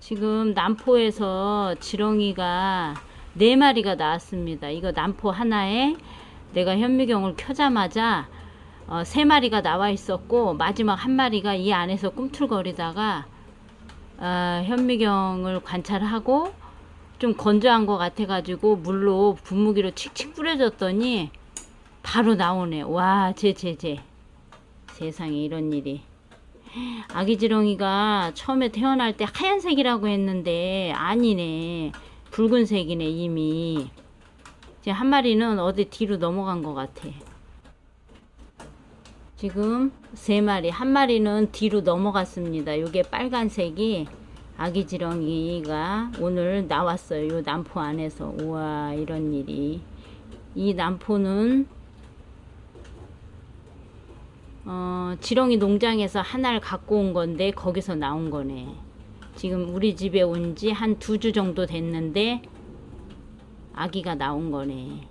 지금 남포에서 지렁이가 네 마리가 나왔습니다. 이거 남포 하나에 내가 현미경을 켜자마자 어, 세 마리가 나와 있었고 마지막 한 마리가 이 안에서 꿈틀거리다가 어, 현미경을 관찰하고 좀 건조한 것 같아 가지고 물로 분무기로 칙칙 뿌려줬더니 바로 나오네. 와, 제, 제, 제. 세상에 이런 일이. 아기 지렁이가 처음에 태어날 때 하얀색이라고 했는데 아니네. 붉은색이네, 이미. 이제 한 마리는 어디 뒤로 넘어간 것 같아. 지금 세 마리, 한 마리는 뒤로 넘어갔습니다. 요게 빨간색이 아기 지렁이가 오늘 나왔어요. 요 남포 안에서. 우와, 이런 일이. 이 남포는 어, 지렁이 농장에서 하나를 갖고 온 건데 거기서 나온 거네. 지금 우리 집에 온 지 한 두 주 정도 됐는데 아기가 나온 거네.